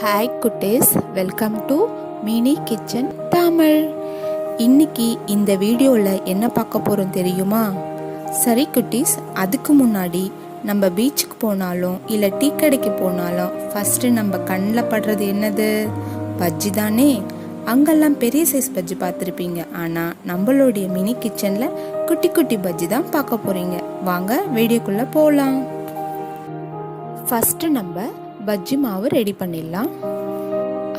Hi cuties. Welcome to mini kitchen Tamil இன்னைக்கு இந்த வீடியோவில் என்ன பார்க்க போகிறோம் தெரியுமா? சரி குட்டீஸ். அதுக்கு முன்னாடி நம்ம பீச்சுக்கு போனாலும் இல்லை டீ கடைக்கு போனாலும் ஃபஸ்ட்டு நம்ம கண்ணில் படுறது என்னது? பஜ்ஜி தானே? அங்கெல்லாம் பெரிய சைஸ் பஜ்ஜி பார்த்துருப்பீங்க. ஆனால் நம்மளுடைய மினி கிச்சனில் குட்டி குட்டி பஜ்ஜி தான் பார்க்க போகிறீங்க வாங்க வீடியோக்குள்ளே போகலாம் ஃபஸ்ட்டு நம்ம பஜ்ஜி மாவு ரெடி பண்ணிடலாம்.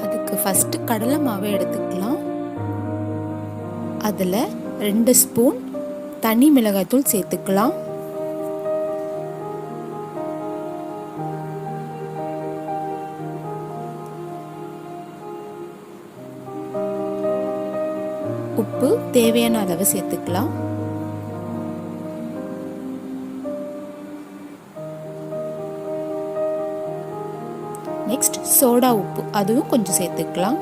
அதுக்கு ஃபஸ்ட்டு கடலை மாவு எடுத்துக்கலாம். அதில் ரெண்டு ஸ்பூன் தனி மிளகாய்த்தூள் சேர்த்துக்கலாம். உப்பு தேவையான அளவு சேர்த்துக்கலாம். சோடா உப்பு அதுவும் கொஞ்சம் சேர்த்துக்கலாம்.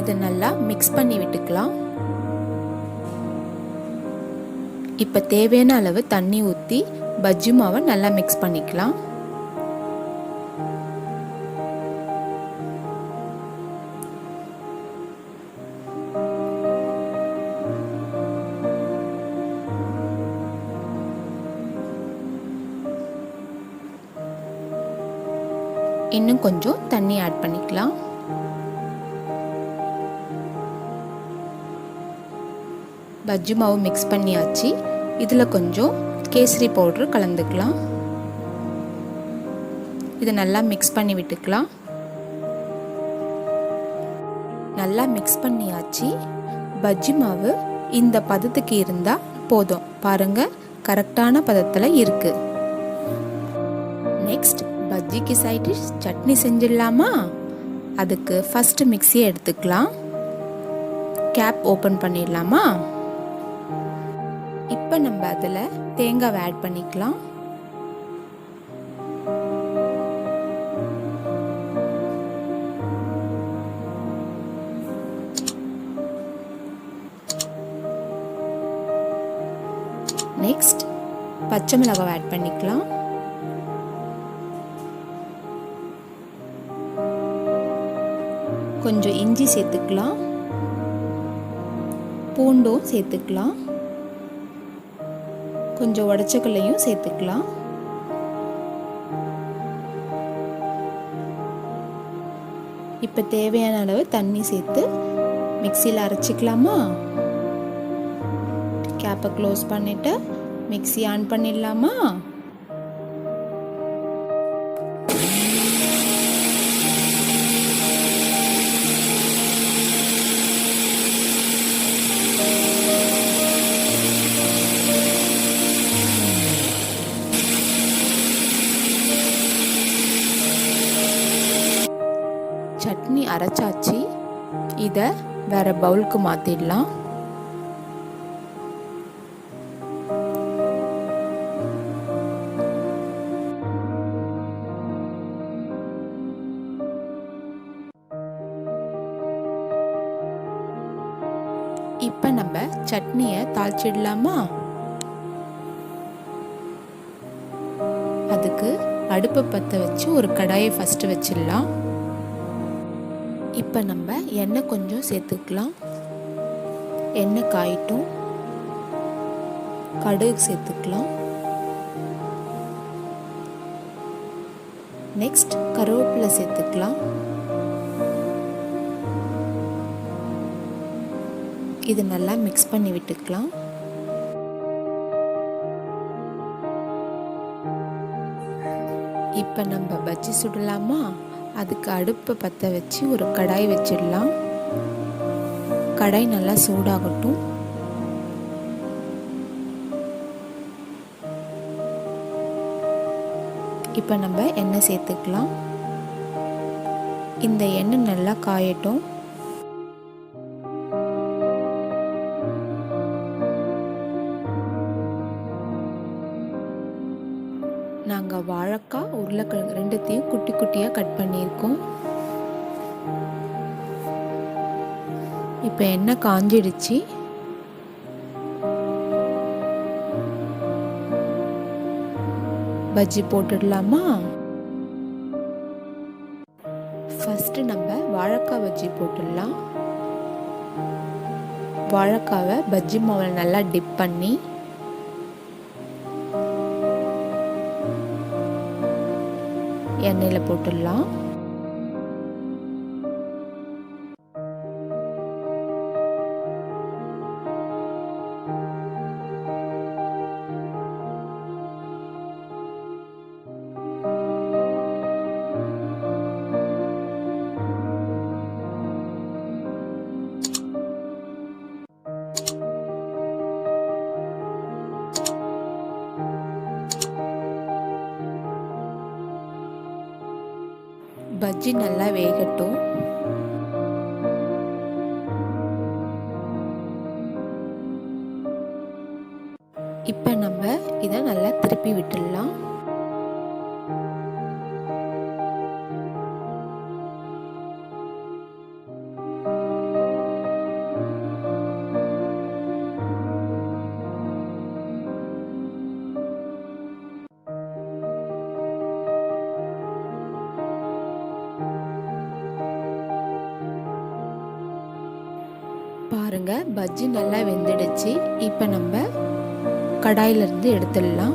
இதை நல்லா மிக்ஸ் பண்ணி விட்டுக்கலாம். இப்போ தேவையான அளவு தண்ணி ஊற்றி பஜ்ஜி மாவை நல்லா மிக்ஸ் பண்ணிக்கலாம். இன்னும் கொஞ்சம் தண்ணி ஆட் பண்ணிக்கலாம். பஜ்ஜி மாவு மிக்ஸ் பண்ணியாச்சு. இதில் கொஞ்சம் கேசரி பவுட்ரு கலந்துக்கலாம். இதை நல்லா மிக்ஸ் பண்ணி விட்டுக்கலாம். நல்லா மிக்ஸ் பண்ணியாச்சு. பஜ்ஜி மாவு இந்த பதத்துக்கு இருந்தால் போதும். பாருங்கள் கரெக்டான பதத்தில் இருக்குது நெக்ஸ்ட் பஜ்ஜிக்கு சைடு சட்னி செஞ்சிடலாமா? அதுக்கு ஃபஸ்ட்டு மிக்சியை எடுத்துக்கலாம். கேப் ஓப்பன் பண்ணிடலாமா? இப்போ நம்ம அதில் தேங்காவை ஆட் பண்ணிக்கலாம். நெக்ஸ்ட் பச்சை மிளகாவை ஆட் பண்ணிக்கலாம். கொஞ்சம் இஞ்சி சேர்த்துக்கலாம். பூண்டும் சேர்த்துக்கலாம். கொஞ்சம் உடச்சக்கல்லையும் சேர்த்துக்கலாம். இப்போ தேவையான அளவு தண்ணி சேர்த்து மிக்சியில் அரைச்சிக்கலாமா? கேப்பை க்ளோஸ் பண்ணிவிட்டு மிக்சி ஆன் பண்ணிடலாமா? அரைச்சாச்சு. இதை வேற பவுலுக்கு மாற்றிடலாம் இப்போ நம்ம சட்னியை தாளிச்சிடலாமா? அதுக்கு அடுப்பை பற்ற வச்சு ஒரு கடாயை ஃபஸ்ட்டு வச்சிடலாம். இப்போ நம்ம எண்ணெய் கொஞ்சம் சேர்த்துக்கலாம். எண்ணெய் காயிட்டும். கடுகு சேர்த்துக்கலாம். நெக்ஸ்ட் கருவேப்பிலை சேர்த்துக்கலாம். இது நல்லா மிக்ஸ் பண்ணி விட்டுக்கலாம். இப்போ நம்ம பஜ்ஜி சுடலாமா? அதுக்கு அடுப்பை பற்ற வச்சு ஒரு கடாய் வச்சிடலாம். கடாய் நல்லா சூடாகட்டும். இப்போ நம்ம எண்ணெய் சேர்த்துக்கலாம். இந்த எண்ணெய் நல்லா காயட்டும். உருளைக்கிழங்கு ரெண்டுத்தையும் குட்டி குட்டியாக கட் பண்ணியிருக்கோம். இப்போ எண்ணெய் காஞ்சிடுச்சு. பஜ்ஜி போட்டுடலாமா? ஃபஸ்ட்டு நம்ம வாழைக்காய் பஜ்ஜி போட்டுடலாம். வாழைக்காவை பஜ்ஜி மாவில் நல்லா டிப் பண்ணி எண்ணெயில் போட்டுடலாம். பஜ்ஜி நல்லா வேகட்டும். இப்போ நம்ம இதை நல்லா திருப்பி விட்டுடலாம். பாருங்க பஜ்ஜி நல்லா வெந்துடுச்சு. இப்போ நம்ம கடாயிலிருந்து எடுத்துடலாம்.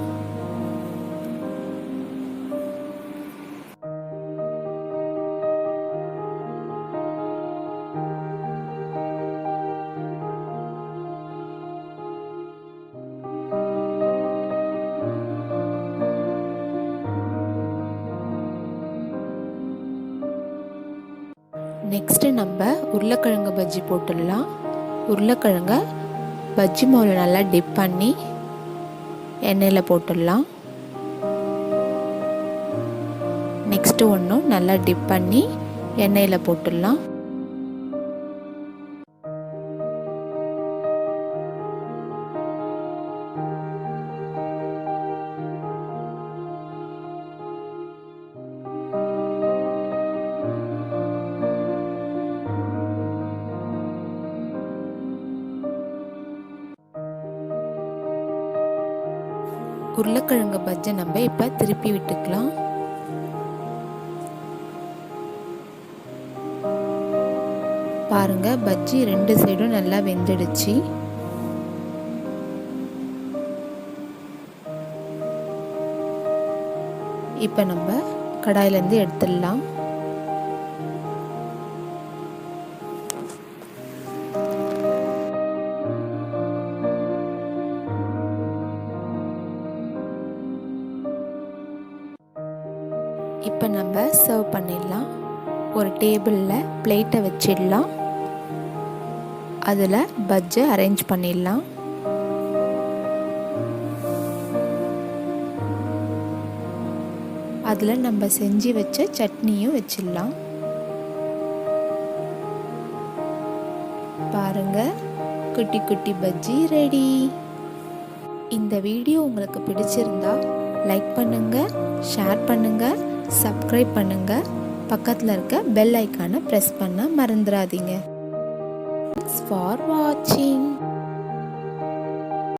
நெக்ஸ்ட்டு நம்ம உருளைக்கிழங்கு பஜ்ஜி போட்டுடலாம். உருளைக்கிழங்கை பஜ்ஜி மாவில் நல்லா டிப் பண்ணி எண்ணெயில் போட்டுடலாம். நெக்ஸ்ட்டு ஒன்றும் நல்லா டிப் பண்ணி எண்ணெயில் போட்டுடலாம். உருளைக்கிழங்கு பஜ்ஜை நம்ம இப்போ திருப்பி விட்டுக்கலாம். பாருங்க பஜ்ஜி ரெண்டு சைடும் நல்லா வெந்துடுச்சு. இப்போ நம்ம கடாயிலேருந்து எடுத்துடலாம். இப்போ நம்ம சர்வ் பண்ணிடலாம். ஒரு டேபிளில் பிளேட்டை வச்சிடலாம். அதில் பஜ்ஜை அரேஞ்ச் பண்ணிடலாம். அதில் நம்ம செஞ்சு வச்ச சட்னியும் வச்சிடலாம். பாருங்க குட்டி குட்டி பஜ்ஜி ரெடி இந்த வீடியோ உங்களுக்கு பிடிச்சிருந்தா லைக் பண்ணுங்க ஷேர் பண்ணுங்கள் சப்ஸ்கிரைப் பண்ணுங்க. பக்கத்தில் இருக்க பெல் ஐக்கானை ப்ரெஸ் பண்ண மறந்துடாதீங்க ஃபார் வாட்சிங்